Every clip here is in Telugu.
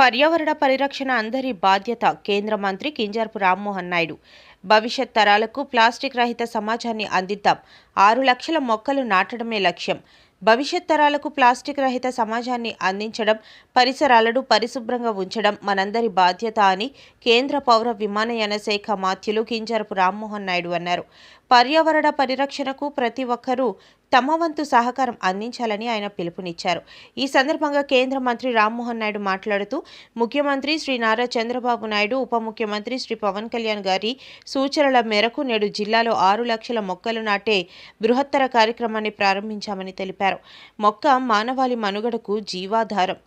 పర్యావరణ పరిరక్షణ అందరి బాధ్యత కేంద్ర మంత్రి కింజర్పు రామ్మోహన్ నాయుడు. భవిష్యత్ తరాలకు ప్లాస్టిక్ రహిత సమాజాన్ని అందిద్దాం. ఆరు లక్షల మొక్కలు నాటడమే లక్ష్యం. భవిష్యత్ తరాలకు ప్లాస్టిక్ రహిత సమాజాన్ని అందించడం పరిసరాలను పరిశుభ్రంగా ఉంచడం మనందరి బాధ్యత అని కేంద్ర పౌర విమానయాన శాఖ మాత్యులు కింజరపు రామ్మోహన్ నాయుడు అన్నారు. పర్యావరణ పరిరక్షణకు ప్రతి ఒక్కరూ తమ వంతు సహకారం అందించాలని ఆయన పిలుపునిచ్చారు. ఈ సందర్భంగా కేంద్ర మంత్రి రామ్మోహన్ నాయుడు మాట్లాడుతూ ముఖ్యమంత్రి శ్రీ నారా చంద్రబాబు నాయుడు ఉప ముఖ్యమంత్రి శ్రీ పవన్ కళ్యాణ్ గారి సూచనల మేరకు నేడు జిల్లాలో ఆరు లక్షల మొక్కలు నాటే బృహత్తర కార్యక్రమాన్ని ప్రారంభించామని తెలిపారు. మొక్క మానవాళి మనుగడకు జీవాధారం.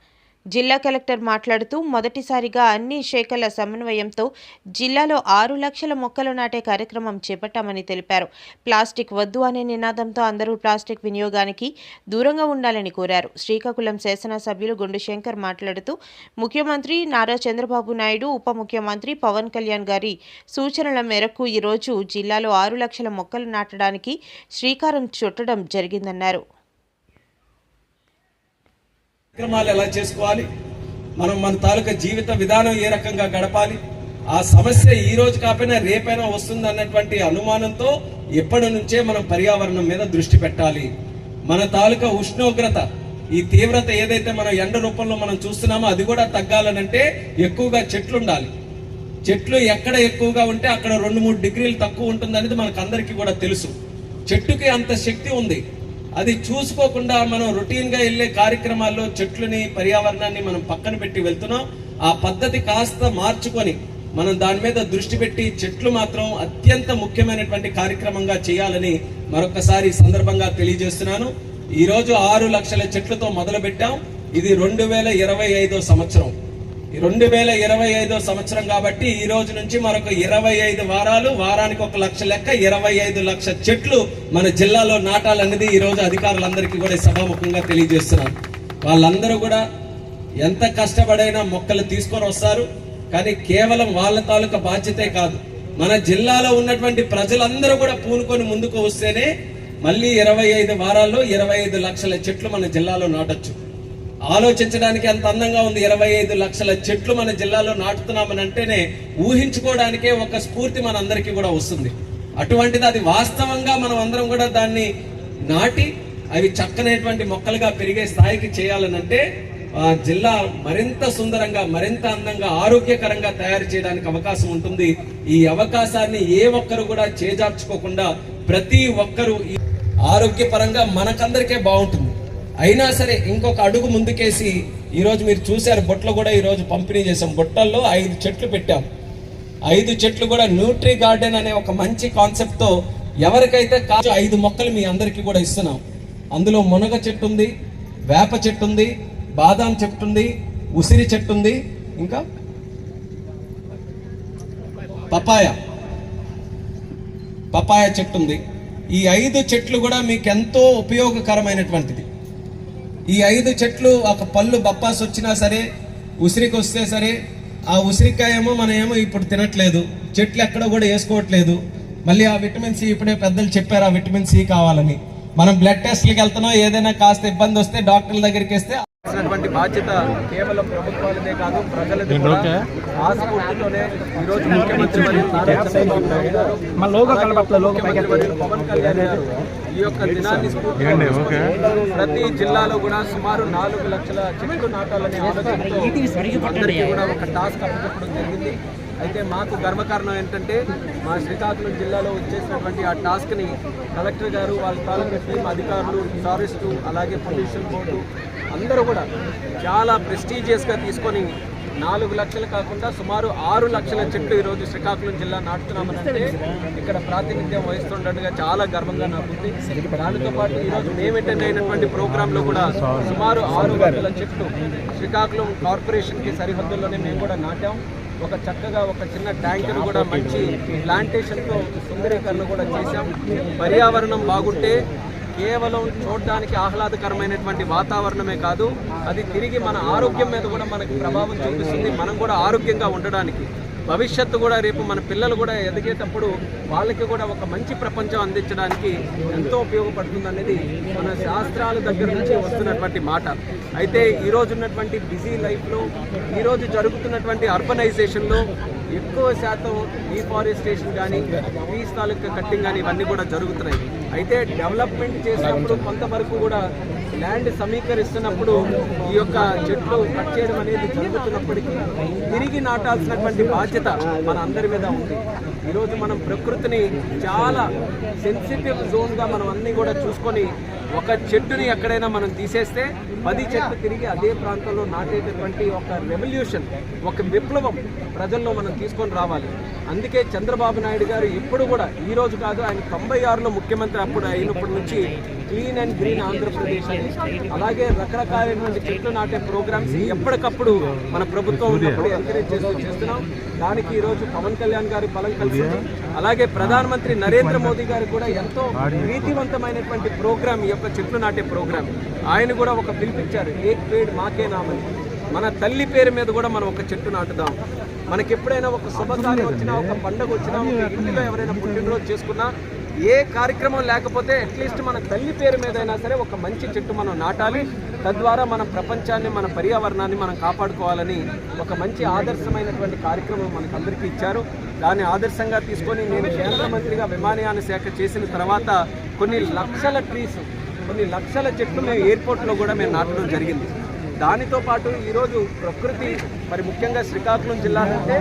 జిల్లా కలెక్టర్ మాట్లాడుతూ మొదటిసారిగా అన్ని శాఖల సమన్వయంతో జిల్లాలో ఆరు లక్షల మొక్కలు నాటే కార్యక్రమం చేపట్టామని తెలిపారు. ప్లాస్టిక్ వద్దు అనే నినాదంతో అందరూ ప్లాస్టిక్ వినియోగానికి దూరంగా ఉండాలని కోరారు. శ్రీకాకుళం శాసనసభ్యులు గుండు శంకర్ మాట్లాడుతూ ముఖ్యమంత్రి నారా చంద్రబాబు నాయుడు ఉప ముఖ్యమంత్రి పవన్ కళ్యాణ్ గారి సూచనల మేరకు ఈరోజు జిల్లాలో ఆరు లక్షల మొక్కలు నాటడానికి శ్రీకారం చుట్టడం జరిగిందన్నారు. కార్యక్రమాలు ఎలా చేసుకోవాలి? మనం మన తాలూకా జీవిత విధానం ఏ రకంగా గడపాలి? ఆ సమస్య ఈ రోజు కాకపోయినా రేపైనా వస్తుంది అన్నటువంటి అనుమానంతో ఎప్పటి నుంచే మనం పర్యావరణం మీద దృష్టి పెట్టాలి. మన తాలూకా ఉష్ణోగ్రత ఈ తీవ్రత ఏదైతే మనం ఎండ రూపంలో మనం చూస్తున్నామో అది కూడా తగ్గాలనంటే ఎక్కువగా చెట్లు ఉండాలి చెట్లు ఎక్కడ ఎక్కువగా ఉంటే అక్కడ రెండు మూడు డిగ్రీలు తక్కువ ఉంటుంది అనేది మనకు అందరికీ కూడా తెలుసు. చెట్టుకి అంత శక్తి ఉంది. అది చూసుకోకుండా మనం రొటీన్గా వెళ్ళే కార్యక్రమాల్లో చెట్లని పర్యావరణాన్ని మనం పక్కన పెట్టి వెళ్తున్నాం. ఆ పద్ధతి కాస్త మార్చుకొని మనం దాని మీద దృష్టి పెట్టి చెట్లు మాత్రం అత్యంత ముఖ్యమైనటువంటి కార్యక్రమంగా చేయాలని మరొకసారి సందర్భంగా తెలియజేస్తున్నాను. ఈరోజు ఆరు లక్షల చెట్లతో మొదలుపెట్టాం. ఇది రెండు వేల ఇరవై ఐదో సంవత్సరం. రెండు వేల ఇరవై ఐదో సంవత్సరం కాబట్టి ఈ రోజు నుంచి మరొక ఇరవై ఐదు వారాలు వారానికి ఒక లక్ష లెక్క ఇరవై ఐదు లక్ష చెట్లు మన జిల్లాలో నాటాలన్నది ఈ రోజు అధికారులందరికీ కూడా సభాముఖంగా తెలియజేస్తున్నాను వాళ్ళందరూ కూడా ఎంత కష్టపడైనా మొక్కలు తీసుకొని వస్తారు కానీ కేవలం వాళ్ళ తాలూకా బాధ్యతే కాదు. మన జిల్లాలో ఉన్నటువంటి ప్రజలందరూ కూడా పూనుకొని ముందుకు వస్తేనే మళ్ళీ ఇరవై ఐదు వారాల్లో ఇరవై ఐదు లక్షల చెట్లు మన జిల్లాలో నాటచ్చు. ఆలోచించడానికి ఎంత అందంగా ఉంది. ఇరవై ఐదు లక్షల చెట్లు మన జిల్లాలో నాటుతున్నామని అంటేనే ఊహించుకోవడానికే ఒక స్ఫూర్తి మన అందరికీ కూడా వస్తుంది. అటువంటిది అది వాస్తవంగా మనం అందరం కూడా దాన్ని నాటి అవి చక్కనైనటువంటి మొక్కలుగా పెరిగే స్థాయికి చేయాలనంటే ఆ జిల్లా మరింత సుందరంగా మరింత అందంగా ఆరోగ్యకరంగా తయారు చేయడానికి అవకాశం ఉంటుంది. ఈ అవకాశాన్ని ఏ ఒక్కరు కూడా చేజార్చుకోకుండా ప్రతి ఒక్కరూ ఆరోగ్యపరంగా మనకందరికీ బాగుంటుంది. అయినా సరే ఇంకొక అడుగు ముందుకేసి ఈరోజు మీరు చూశారు బొట్టలు కూడా ఈరోజు పంపిణీ చేసాం బొట్టల్లో ఐదు చెట్లు పెట్టాం. ఐదు చెట్లు కూడా న్యూట్రీ గార్డెన్ అనే ఒక మంచి కాన్సెప్ట్తో ఎవరికైతే కాచు ఐదు మొక్కలు మీ అందరికీ కూడా ఇస్తున్నాం. అందులో మునగ చెట్టు ఉంది వేప చెట్టు ఉంది బాదాం చెట్టు ఉంది ఉసిరి చెట్టు ఉంది ఇంకా పపాయ. పపాయ చెట్టు ఉంది. ఈ ఐదు చెట్లు కూడా మీకు ఎంతో ఉపయోగకరమైనటువంటిది. ఈ ఐదు చెట్లు ఒక పళ్ళు బప్పాస్ వచ్చినా సరే ఉసిరికి వస్తే సరే ఆ ఉసిరికాయ ఏమో మనం ఏమో ఇప్పుడు తినట్లేదు చెట్లు ఎక్కడ కూడా వేసుకోవట్లేదు. మళ్ళీ ఆ విటమిన్ సి ఇప్పుడే పెద్దలు చెప్పారు ఆ విటమిన్ సి కావాలని. మనం బ్లడ్ టెస్ట్లకు వెళ్తున్నాం ఏదైనా కాస్త ఇబ్బంది వస్తే డాక్టర్ల దగ్గరికి వేస్తే చేసినటువంటి బాధ్యత కేవలం ప్రభుత్వాలదే కాదు ప్రజలది కూడా. ఆ స్ఫూర్తితోనే ఈ రోజు ముఖ్యమంత్రి పవన్ కళ్యాణ్ గారు ఈ యొక్క దినాన్ని ప్రతి జిల్లాలో కూడా సుమారు నాలుగు లక్షల చెట్లు నాటాలనే ఆలోచనతో అందరికీ కూడా ఒక టాస్క్ అప్పచెప్పడం జరిగింది. అయితే మాకు గర్వకారణం ఏంటంటే మా శ్రీకాకుళం జిల్లాలో వచ్చేసినటువంటి ఆ టాస్క్ని కలెక్టర్ గారు వాళ్ళ తాలూకా టీం అధికారులు ఫారెస్టు అలాగే పొల్యూషన్ బోర్డు అందరూ కూడా చాలా ప్రెస్టీజియస్గా తీసుకొని నాలుగు లక్షలు కాకుండా సుమారు ఆరు లక్షల చెట్లు ఈరోజు శ్రీకాకుళం జిల్లా నాటుతున్నామని అంటే ఇక్కడ ప్రాతినిధ్యం వహిస్తుండగా చాలా గర్వంగా నాకుంది. దానితో పాటు ఈరోజు మేము అటెండ్ అయినటువంటి ప్రోగ్రాంలో కూడా సుమారు ఆరు వందల చెట్లు శ్రీకాకుళం కార్పొరేషన్కి సరిహద్దుల్లోనే మేము కూడా నాటాం. ఒక చక్కగా ఒక చిన్న ట్యాంకర్ కూడా మంచి ప్లాంటేషన్తో సుందరీకరణ కూడా చేశాం. పర్యావరణం బాగుంటే కేవలం చూడడానికి ఆహ్లాదకరమైనటువంటి వాతావరణమే కాదు అది తిరిగి మన ఆరోగ్యం మీద కూడా మనకి ప్రభావం చూపిస్తుంది. మనం కూడా ఆరోగ్యంగా ఉండడానికి. భవిష్యత్తు కూడా రేపు మన పిల్లలు కూడా ఎదిగేటప్పుడు వాళ్ళకి కూడా ఒక మంచి ప్రపంచం అందించడానికి ఎంతో ఉపయోగపడుతుంది అనేది మన శాస్త్రాల దగ్గర నుంచి వస్తున్నటువంటి మాట. అయితే ఈరోజు ఉన్నటువంటి బిజీ లైఫ్లో ఈరోజు జరుగుతున్నటువంటి అర్బనైజేషన్లో ఎక్కువ శాతం డిఫారెస్టేషన్ కానీ ట్రీస్ తాలూకా కట్టింగ్ కానీ ఇవన్నీ కూడా జరుగుతున్నాయి. అయితే డెవలప్మెంట్ చేసినప్పుడు కొంతవరకు కూడా ల్యాండ్ సమీకరిస్తున్నప్పుడు ఈ యొక్క చెట్లు కట్ చేయడం అనేది జరుగుతున్నప్పటికీ తిరిగి నాటాల్సినటువంటి బాధ్యత మన అందరి మీద ఉంది. ఈరోజు మనం ప్రకృతిని చాలా సెన్సిటివ్ జోన్గా మనం అన్నీ కూడా చూసుకొని ఒక చెట్టుని ఎక్కడైనా మనం తీసేస్తే పది చెట్లు తిరిగి అదే ప్రాంతంలో నాటేటటువంటి ఒక రెవల్యూషన్ ఒక విప్లవం ప్రజల్లో మనం తీసుకొని రావాలి. అందుకే చంద్రబాబు నాయుడు గారు ఎప్పుడు కూడా ఈ రోజు కాదు ఆయన తొంభై ఆరులో ముఖ్యమంత్రి అప్పుడు అయినప్పటి నుంచి క్లీన్ అండ్ గ్రీన్ ఆంధ్రప్రదేశ్ అని. అలాగే రకరకాలైనటువంటి చెట్లు నాటే ప్రోగ్రామ్స్ ఎప్పటికప్పుడు మన ప్రభుత్వం ఉన్నప్పుడు ఎంకరేజ్ చేస్తూ చేస్తున్నాం. దానికి ఈరోజు పవన్ కళ్యాణ్ గారి బలం కలిసింది అలాగే ప్రధానమంత్రి నరేంద్ర మోదీ గారు కూడా ఎంతో నీతివంతమైనటువంటి ప్రోగ్రామ్ ఈ యొక్క చెట్లు నాటే ప్రోగ్రామ్. ఆయన కూడా ఒక పిలిపించారు ఏక్ పేడ్ మాకే నామని. మన తల్లి పేరు మీద కూడా మనం ఒక చెట్టు నాటుదాం. మనకి ఎప్పుడైనా ఒక శుభకార్యం వచ్చినా ఒక పండగ వచ్చినా ఒక ఇంటిలో ఎవరైనా పుట్టినరోజు చేసుకున్నా ఏ కార్యక్రమం లేకపోతే అట్లీస్ట్ మన తల్లి పేరు మీద అయినా సరే ఒక మంచి చెట్టు మనం నాటాలి. తద్వారా మన ప్రపంచాన్ని మన పర్యావరణాన్ని మనం కాపాడుకోవాలని ఒక మంచి ఆదర్శమైనటువంటి కార్యక్రమం మనకందరికీ ఇచ్చారు. దాన్ని ఆదర్శంగా తీసుకొని నేను కేంద్ర మంత్రిగా విమానయాన శాఖ చేసిన తర్వాత కొన్ని లక్షల ట్రీస్ కొన్ని లక్షల చెట్లు మేము ఎయిర్పోర్ట్లో కూడా మేము నాటడం జరిగింది. దానితో పాటు ఈరోజు ప్రకృతి మరి ముఖ్యంగా శ్రీకాకుళం జిల్లా అంటే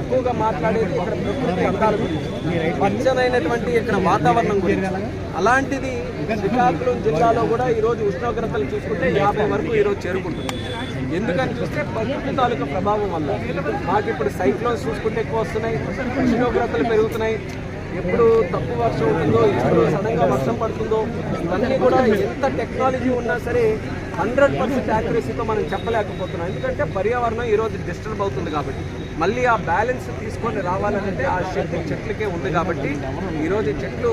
ఎక్కువగా మాట్లాడేది ఇక్కడ ప్రకృతి అందాల గురించి. పచ్చనైనటువంటి ఇక్కడ వాతావరణం గురించి. అలాంటిది శ్రీకాకుళం జిల్లాలో కూడా ఈరోజు ఉష్ణోగ్రతలు చూసుకుంటే యాభై వరకు ఈరోజు చేరుకుంటుంది. ఎందుకని చూస్తే ప్రకృతి తాలూకా ప్రభావం వల్ల. మాకు ఇప్పుడు సైక్లోన్స్ చూసుకుంటే ఎక్కువ వస్తున్నాయి ఉష్ణోగ్రతలు పెరుగుతున్నాయి. ఎప్పుడు తక్కువ వర్షం ఉంటుందో ఎప్పుడు సడన్గా వర్షం పడుతుందో ఇవన్నీ కూడా ఎంత టెక్నాలజీ ఉన్నా సరే హండ్రెడ్ పర్సెంట్ యాక్యురసీతో మనం చెప్పలేకపోతున్నాం. ఎందుకంటే పర్యావరణం ఈరోజు డిస్టర్బ్ అవుతుంది కాబట్టి. మళ్ళీ ఆ బ్యాలెన్స్ తీసుకొని రావాలంటే ఆ శక్తి చెట్లకే ఉంది కాబట్టి ఈరోజు చెట్లు